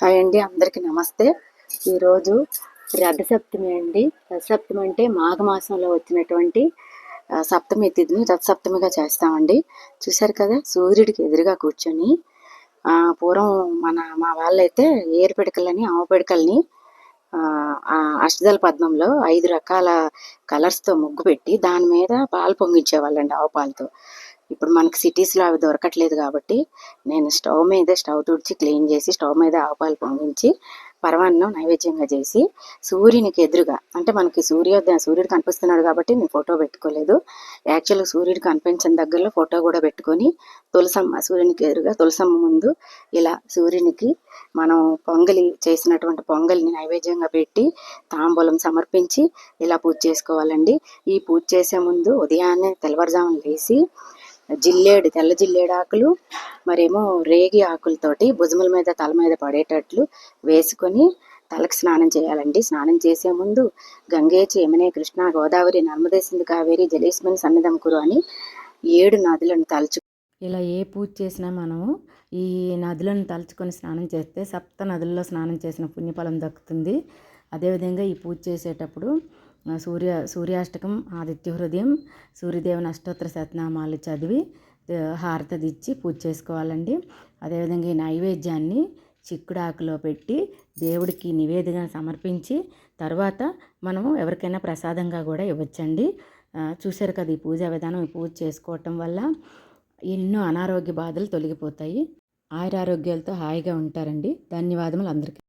Hi అండి అందరికీ నమస్తే. ఈరోజు రథసప్తమి అండి. రథసప్తమి అంటే మాఘమాసంలో వచ్చినటువంటి సప్తమి తిథిని రథసప్తమిగా చేస్తామండి. చూశారు కదా సూర్యుడికి ఎదురుగా కూర్చొని పూర్వం మన మా వాళ్ళైతే ఏరు పిడకలని ఆవు పిడకల్ని ఆ, పద్మంలో ఐదు రకాల కలర్స్తో ముగ్గు పెట్టి దాని మీద పాలు పొంగించేవాళ్ళండి ఆవు పాలతో. ఇప్పుడు మనకి సిటీస్లో అవి దొరకట్లేదు కాబట్టి నేను స్టవ్ మీద స్టవ్ తుడిచి క్లీన్ చేసి స్టవ్ మీద ఆవు పాలు పొంగించి పరమాన్నం నైవేద్యంగా చేసి సూర్యునికి ఎదురుగా అంటే మనకి సూర్యోదయం సూర్యుడు కనిపిస్తున్నాడు కాబట్టి నేను ఫోటో పెట్టుకోలేదు. యాక్చువల్గా సూర్యుడు కనిపించిన దగ్గరలో ఫోటో కూడా పెట్టుకొని తులసమ్మ సూర్యునికి ఎదురుగా తులసమ్మ ముందు ఇలా సూర్యునికి మనం పొంగలి చేసినటువంటి పొంగలిని నైవేద్యంగా పెట్టి తాంబూలం సమర్పించి ఇలా పూజ చేసుకోవాలండి. ఈ పూజ చేసే ముందు ఉదయాన్నే తెల్లవారుజామున లేచి జిల్లేడు తెల్ల జిల్లేడు ఆకులు మరేమో రేగి ఆకులతోటి భుజముల మీద తల మీద పడేటట్లు వేసుకొని తలకు స్నానం చేయాలండి. స్నానం చేసే ముందు గంగేచి యమునే కృష్ణ గోదావరి నర్మదే సింధు కావేరి జలేస్మని సన్నిధం కురు అని ఏడు నదులను తలుచు ఇలా ఏ పూజ చేసినా మనము ఈ నదులను తలుచుకొని స్నానం చేస్తే సప్త నదుల్లో స్నానం చేసిన పుణ్యఫలం దక్కుతుంది. అదేవిధంగా ఈ పూజ చేసేటప్పుడు సూర్య సూర్యాష్టకం ఆదిత్య హృదయం సూర్యదేవుని అష్టోత్తర శతనామాలు చదివి హారతదిచ్చి హారతి ఇచ్చి పూజ చేసుకోవాలండి. అదేవిధంగా ఈ నైవేద్యాన్ని చిక్కుడాకులో పెట్టి దేవుడికి నివేదిక సమర్పించి తర్వాత మనము ఎవరికైనా ప్రసాదంగా కూడా ఇవ్వచ్చండి. చూశారు కదా ఈ పూజా విధానం ఈ పూజ చేసుకోవటం వల్ల ఎన్నో అనారోగ్య బాధలు తొలగిపోతాయి. ఆయురారోగ్యాలతో హాయిగా ఉంటారండి. ధన్యవాదములు అందరికీ.